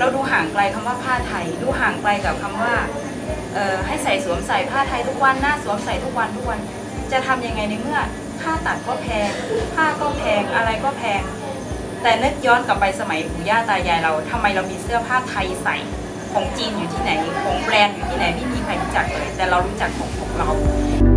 เราดูห่างไกลคำว่าผ้าไทย ดูห่างไกลกับคำว่าเอ่อให้ใส่สวมใส่ผ้าไทยทุกวันหน้าสวมใส่ทุกวันทุกวัน จะทำยังไงในเมื่อค่าตัดก็แพงผ้าก็แพงอะไรก็แพง แต่นึกย้อนกลับไปสมัยปู่ย่าตายายเราทำไมเรามีเสื้อผ้าไทยใส่ของจีนอยู่ที่ไหน ของแบรนด์อยู่ที่ไหนไม่มีใครรู้จักเลยแต่เรารู้จักของของเรา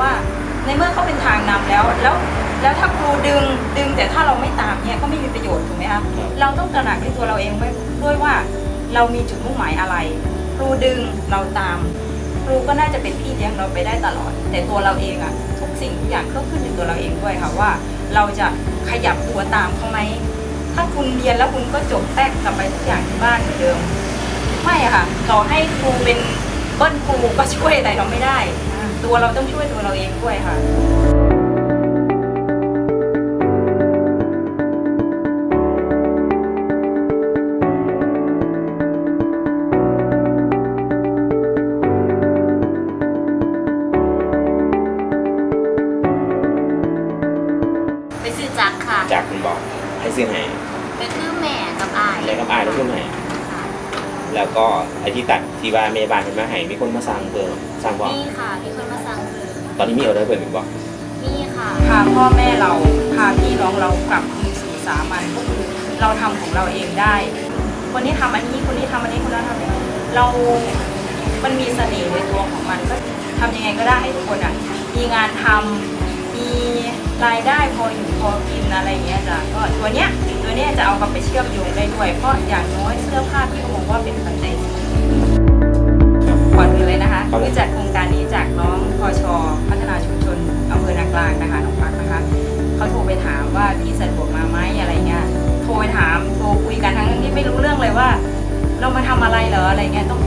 ว่า ในเมื่อเขาเป็นทางนำแล้ว แล้วแล้วถ้าครูดึงดึงแต่ถ้าเราไม่ตามเนี่ยก็ไม่มีประโยชน์ถูกไหมคะเราต้องตระหนักในตัวเราเองไว้ด้วยว่าเรามีจุดมุ่งหมายอะไร ครูดึงเราตาม ครูก็น่าจะเป็นพี่เลี้ยงเราไปได้ตลอด แต่ตัวเราเองอะทุกสิ่งทุกอย่างก็ขึ้นอยู่ตัวเราเองด้วยค่ะว่า เราจะขยับตัวตามเขาไหมถ้าคุณเรียนแล้วคุณก็จบแตกกลับไปทุกอย่างที่บ้านเหมือนเดิม ไม่อะค่ะต่อให้ครูเป็นเบิ้ลครูก็ช่วยอะไรเราไม่ได้ ตัวเราต้องช่วยตัวเราเองด้วยค่ะไปซื้อจักรค่ะ จากคุณบอกให้ซื้อให้ไปคือแม่กับอาย แล้วก็อายแล้วซื้อให้ค่ะ แล้วก็ไอ้ที่ตัดที่ว่าเมย์บานเป็นมาให้มีคนมาสั่งเพิ่มสั่งบอกนี่ค่ะ มีคนมาสั่งเพิ่มตอนนี้มีออเดอร์เพิ่มอีกบอกนี่ค่ะ พาพ่อแม่เราพาพี่น้องเรากลับคืนสู่สามัญก็คือเราทำของเราเองได้ คนนี้ทำอันนี้คนนี้ทำอันนี้คนนั้นทำอันนี้เรา มันมีเสน่ห์ในตัวของมันก็ทำยังไงก็ได้ให้ทุกคนอะมีงานทำมีรายได้พออยู่พอกินอะไรอย่างเงี้ยจ้ะก็ตัวเนี้ย ตัวเนี้ยจะเอากลับไปเชื่อมโยงได้ด้วย เพราะอย่างน้อยเสื้อผ้าพี่ก็มองว่าเป็นปัจจัยสี่ก่อนอื่นเลยนะคะรู้จักโครงการนี้จากน้องพชพัฒนาชุมชนอำเภอนากลางนะคะน้องพักนะคะเขาโทรไปถามว่าพี่สะดวกมาไหมอะไรเงี้ยโทรไปถามโทรคุยกันทั้งที่ไม่รู้เรื่องเลยว่า เรามาทำอะไรเหรออะไรเงี้ยต้อง